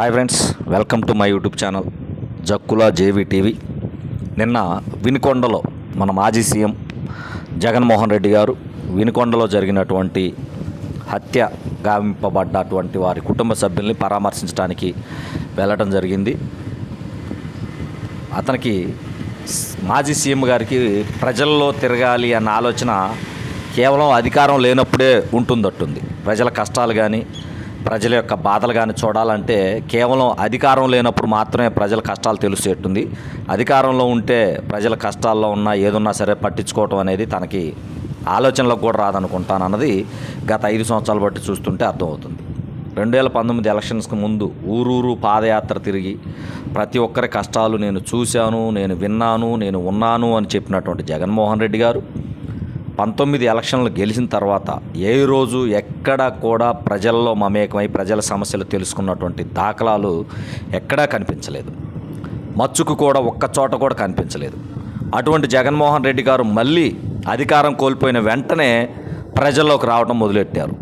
Hi friends welcome to my YouTube channel Jakkula JV TV నిన్న వినుకొండలో మన మాజీ సీఎం జగన్మోహన్ రెడ్డి గారు వినుకొండలో జరిగినటువంటి హత్య గావింపబడ్డటువంటి వారి కుటుంబ సభ్యుల్ని పరామర్శించడానికి వెళ్ళటం జరిగింది. అతనికి మాజీ సీఎం గారికి ప్రజల్లో తిరగాలి అన్న ఆలోచన కేవలం అధికారం లేనప్పుడే ఉంటుందట్టుంది. ప్రజల కష్టాలు కానీ ప్రజల యొక్క బాధలు కానీ చూడాలంటే కేవలం అధికారం లేనప్పుడు మాత్రమే ప్రజల కష్టాలు తెలిసేట్టుంది. అధికారంలో ఉంటే ప్రజల కష్టాల్లో ఉన్నా ఏదున్నా సరే పట్టించుకోవటం అనేది తనకి ఆలోచనలకు కూడా రాదనుకుంటాను అన్నది గత ఐదు సంవత్సరాలు బట్టి చూస్తుంటే అర్థమవుతుంది. రెండు వేల పంతొమ్మిది ఎలక్షన్స్కి ముందు ఊరూరు పాదయాత్ర తిరిగి ప్రతి ఒక్కరి కష్టాలు నేను చూశాను నేను విన్నాను నేను ఉన్నాను అని చెప్పినటువంటి జగన్మోహన్ రెడ్డి గారు పంతొమ్మిది ఎలక్షన్లు గెలిచిన తర్వాత ఏ రోజు ఎక్కడ కూడా ప్రజల్లో మమేకమై ప్రజల సమస్యలు తెలుసుకున్నటువంటి దాఖలాలు ఎక్కడా కనిపించలేదు. మచ్చుకు కూడా ఒక్క చోట కూడా కనిపించలేదు. అటువంటి జగన్మోహన్ రెడ్డి గారు మళ్ళీ అధికారం కోల్పోయిన వెంటనే ప్రజల్లోకి రావడం మొదలెట్టారు.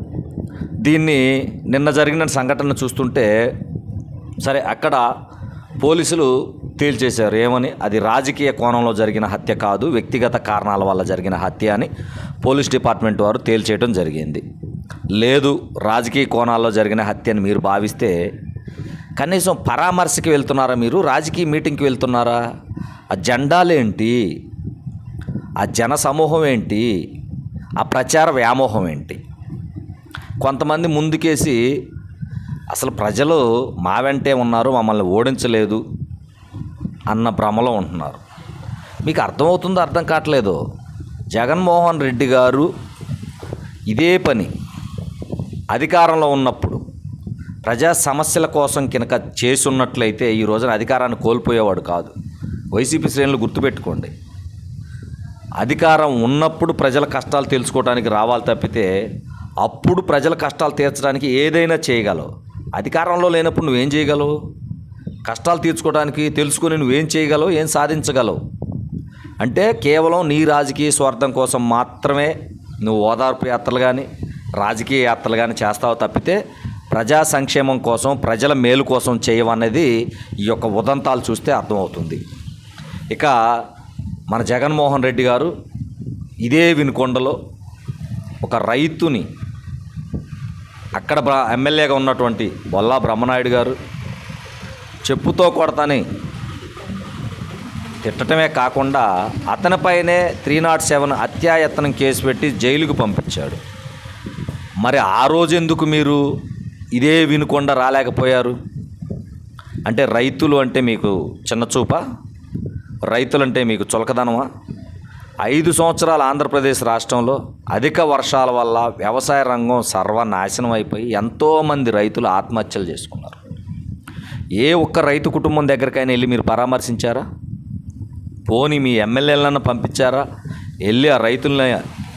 దీన్ని నిన్న జరిగిన సంఘటన చూస్తుంటే సరే అక్కడ పోలీసులు తేల్చేశారు. ఏమని? అది రాజకీయ కోణంలో జరిగిన హత్య కాదు వ్యక్తిగత కారణాల వల్ల జరిగిన హత్య అని పోలీస్ డిపార్ట్మెంట్ వారు తేల్చేయటం జరిగింది. లేదు రాజకీయ కోణాల్లో జరిగిన హత్య అని మీరు భావిస్తే కనీసం పరామర్శకి వెళ్తున్నారా మీరు? రాజకీయ మీటింగ్కి వెళ్తున్నారా? ఆ జెండాలేంటి ఆ జన సమూహం ఏంటి? ఆ ప్రచార వ్యామోహం ఏంటి? కొంతమంది ముందుకేసి అసలు ప్రజలు మా వెంటే ఉన్నారు మమ్మల్ని ఓడించలేదు అన్న భ్రమలో ఉంటున్నారు. మీకు అర్థమవుతుందో అర్థం కావట్లేదు. జగన్మోహన్ రెడ్డి గారు ఇదే పని అధికారంలో ఉన్నప్పుడు ప్రజా సమస్యల కోసం కనుక చేసున్నట్లయితే ఈ రోజున అధికారాన్ని కోల్పోయేవాడు కాదు. వైసీపీ శ్రేణులు గుర్తుపెట్టుకోండి. అధికారం ఉన్నప్పుడు ప్రజల కష్టాలు తెలుసుకోవడానికి రావాలి తప్పితే అప్పుడు ప్రజల కష్టాలు తీర్చడానికి ఏదైనా చేయగలవు. అధికారంలో లేనప్పుడు నువ్వేం చేయగలవు? కష్టాలు తీర్చుకోవడానికి నువ్వు నువ్వేం చేయగలవు ఏం సాధించగలవు? అంటే కేవలం నీ రాజకీయ స్వార్థం కోసం మాత్రమే నువ్వు ఓదార్పు యాత్రలు కానీ రాజకీయ యాత్రలు కానీ చేస్తావు తప్పితే ప్రజా సంక్షేమం కోసం ప్రజల మేలు కోసం చేయవన్నది ఈ యొక్క ఉదంతాలు చూస్తే అర్థమవుతుంది. ఇక మన జగన్మోహన్ రెడ్డి గారు ఇదే వినుకొండలో ఒక రైతుని అక్కడ ఎమ్మెల్యేగా ఉన్నటువంటి బొల్లా బ్రహ్మనాయుడు గారు చెప్పుతో కొడతాని. తిట్టడమే కాకుండా అతనిపైనే త్రీ నాట్ సెవెన్ అత్యాయత్నం కేసు పెట్టి జైలుకు పంపించాడు. మరి ఆ రోజు ఎందుకు మీరు ఇదే వినుకొండ రాలేకపోయారు? అంటే రైతులు అంటే మీకు చిన్న చూపా? రైతులంటే మీకు చులకదనమా? ఐదు సంవత్సరాల ఆంధ్రప్రదేశ్ రాష్ట్రంలో అధిక వర్షాల వల్ల వ్యవసాయ రంగం సర్వనాశనం అయిపోయి ఎంతోమంది రైతులు ఆత్మహత్యలు చేసుకున్నారు. ఏ ఒక్క రైతు కుటుంబం దగ్గరికైనా వెళ్ళి మీరు పరామర్శించారా? పోనీ మీ ఎమ్మెల్యేలను పంపించారా? వెళ్ళి ఆ రైతులని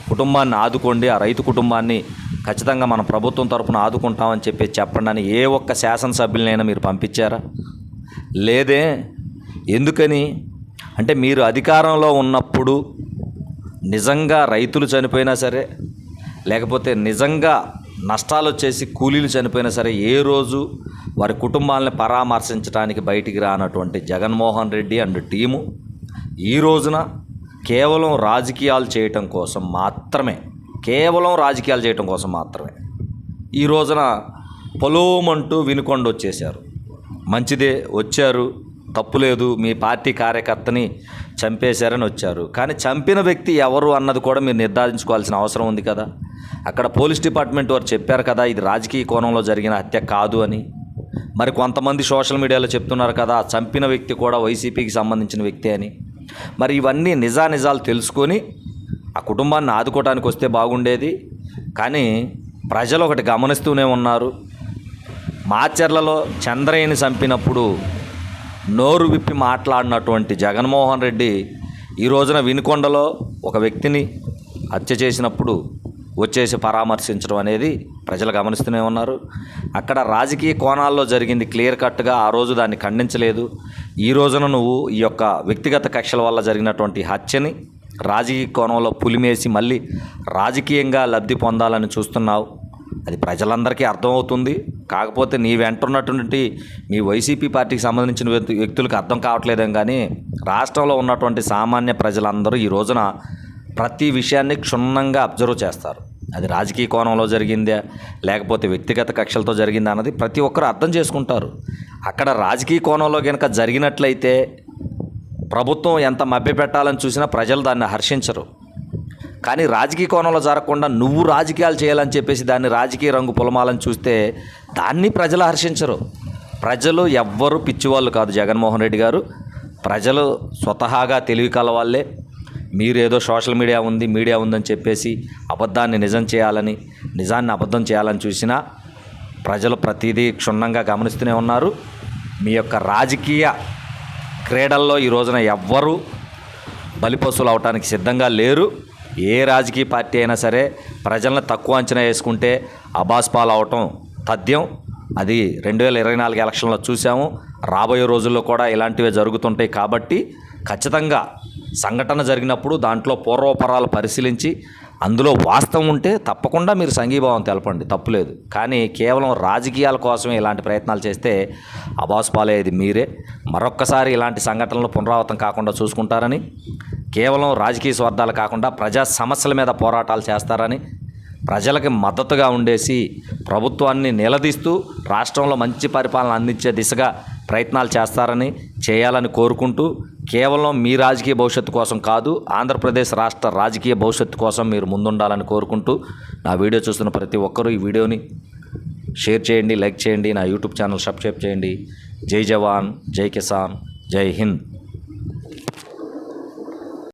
కుటుంబాన్ని ఆదుకోండి ఆ రైతు కుటుంబాన్ని ఖచ్చితంగా మన ప్రభుత్వం తరపున ఆదుకుంటామని చెప్పి చెప్పండి అని ఏ ఒక్క శాసనసభ్యులనైనా మీరు పంపించారా? లేదే ఎందుకని? అంటే మీరు అధికారంలో ఉన్నప్పుడు నిజంగా రైతులు చనిపోయినా సరే లేకపోతే నిజంగా నష్టాలు వచ్చేసి కూలీలు చనిపోయినా సరే ఏ రోజు వారి కుటుంబాలను పరామర్శించడానికి బయటికి రానటువంటి జగన్మోహన్ రెడ్డి అండ్ టీము ఈ రోజున కేవలం రాజకీయాలు చేయటం కోసం మాత్రమే కేవలం రాజకీయాలు చేయటం కోసం మాత్రమే ఈ రోజున పొలోమంటూ వినుకొండ వచ్చేశారు. మంచిదే వచ్చారు తప్పులేదు మీ పార్టీ కార్యకర్తని చంపేశారని వచ్చారు. కానీ చంపిన వ్యక్తి ఎవరు అన్నది కూడా మీరు నిర్ధారించుకోవాల్సిన అవసరం ఉంది కదా. అక్కడ పోలీస్ డిపార్ట్మెంట్ వారు చెప్పారు కదా ఇది రాజకీయ కోణంలో జరిగిన హత్య కాదు అని. మరి కొంతమంది సోషల్ మీడియాలో చెప్తున్నారు కదా చంపిన వ్యక్తి కూడా వైసీపీకి సంబంధించిన వ్యక్తి అని. మరి ఇవన్నీ నిజానిజాలు తెలుసుకొని ఆ కుటుంబాన్ని ఆదుకోవడానికి వస్తే బాగుండేది. కానీ ప్రజలు ఒకటి గమనిస్తూనే ఉన్నారు. మాచర్లలో చంద్రయ్యని చంపినప్పుడు నోరు విప్పి మాట్లాడినటువంటి జగన్మోహన్ రెడ్డి ఈ రోజున వినుకొండలో ఒక వ్యక్తిని హత్య చేసినప్పుడు వచ్చేసి పరామర్శించడం అనేది ప్రజలు గమనిస్తూనే ఉన్నారు. అక్కడ రాజకీయ కోణాల్లో జరిగింది క్లియర్ కట్గా ఆ రోజు దాన్ని ఖండించలేదు. ఈ రోజున నువ్వు ఈ యొక్క వ్యక్తిగత కక్షల వల్ల జరిగినటువంటి హత్యని రాజకీయ కోణంలో పులిమేసి మళ్ళీ రాజకీయంగా లబ్ధి పొందాలని చూస్తున్నావు. అది ప్రజలందరికీ అర్థమవుతుంది. కాకపోతే నీ వెంట ఉన్నటువంటి మీ వైసీపీ పార్టీకి సంబంధించిన వ్యక్తి- వ్యక్తులకు అర్థం కావట్లేదేం కానీ రాష్ట్రంలో ఉన్నటువంటి సామాన్య ప్రజలందరూ ఈ రోజున ప్రతి విషయాన్ని క్షుణ్ణంగా అబ్జర్వ్ చేస్తారు. అది రాజకీయ కోణంలో జరిగిందా లేకపోతే వ్యక్తిగత కక్షలతో జరిగిందా అన్నది ప్రతి ఒక్కరు అర్థం చేసుకుంటారు. అక్కడ రాజకీయ కోణంలో కనుక జరిగినట్లయితే ప్రభుత్వం ఎంత మభ్యపెట్టాలని చూసినా ప్రజలు దాన్ని హర్షించరు. కానీ రాజకీయ కోణంలో జరగకుండా నువ్వు రాజకీయాలు చేయాలని చెప్పేసి దాన్ని రాజకీయ రంగు పొలమాలని చూస్తే దాన్ని ప్రజలు హర్షించరు. ప్రజలు ఎవ్వరు పిచ్చివాళ్ళు కాదు జగన్మోహన్ రెడ్డి గారు. ప్రజలు స్వతహాగా తెలివి కలవాళ్ళే. మీరేదో సోషల్ మీడియా ఉంది మీడియా ఉందని చెప్పేసి అబద్ధాన్ని నిజం చేయాలని నిజాన్ని అబద్ధం చేయాలని చూసినా ప్రజలు ప్రతిదీ క్షుణ్ణంగా గమనిస్తూనే ఉన్నారు. మీ యొక్క రాజకీయ క్రీడల్లో ఈ రోజున ఎవ్వరూ బలిపశువులు అవటానికి సిద్ధంగా లేరు. ఏ రాజకీయ పార్టీ అయినా సరే ప్రజలను తక్కువ అంచనా వేసుకుంటే అబాస్పాలు అవటం తథ్యం. అది రెండు వేల ఇరవై నాలుగు ఎలక్షన్లో చూసాము రాబోయే రోజుల్లో కూడా ఇలాంటివే జరుగుతుంటాయి కాబట్టి ఖచ్చితంగా సంఘటన జరిగినప్పుడు దాంట్లో పూర్వపరాలు పరిశీలించి అందులో వాస్తవం ఉంటే తప్పకుండా మీరు సంఘీభావం తెలపండి తప్పులేదు. కానీ కేవలం రాజకీయాల కోసమే ఇలాంటి ప్రయత్నాలు చేస్తే అబాస్పాలయ్యేది మీరే. మరొక్కసారి ఇలాంటి సంఘటనలు పునరావృతం కాకుండా చూసుకుంటారని కేవలం రాజకీయ స్వార్థాలు కాకుండా ప్రజా సమస్యల మీద పోరాటాలు చేస్తారని ప్రజలకి మద్దతుగా ఉండేసి ప్రభుత్వాన్ని నిలదీస్తూ రాష్ట్రంలో మంచి పరిపాలన అందించే దిశగా ప్రయత్నాలు చేస్తారని చేయాలని కోరుకుంటూ కేవలం మీ రాజకీయ భవిష్యత్తు కోసం కాదు ఆంధ్రప్రదేశ్ రాష్ట్ర రాజకీయ భవిష్యత్తు కోసం మీరు ముందుండాలని కోరుకుంటూ నా వీడియో చూస్తున్న ప్రతి ఒక్కరూ ఈ వీడియోని షేర్ చేయండి లైక్ చేయండి నా యూట్యూబ్ ఛానల్ సబ్స్క్రైబ్ చేయండి. జై జవాన్ జై కిసాన్ జై హింద్.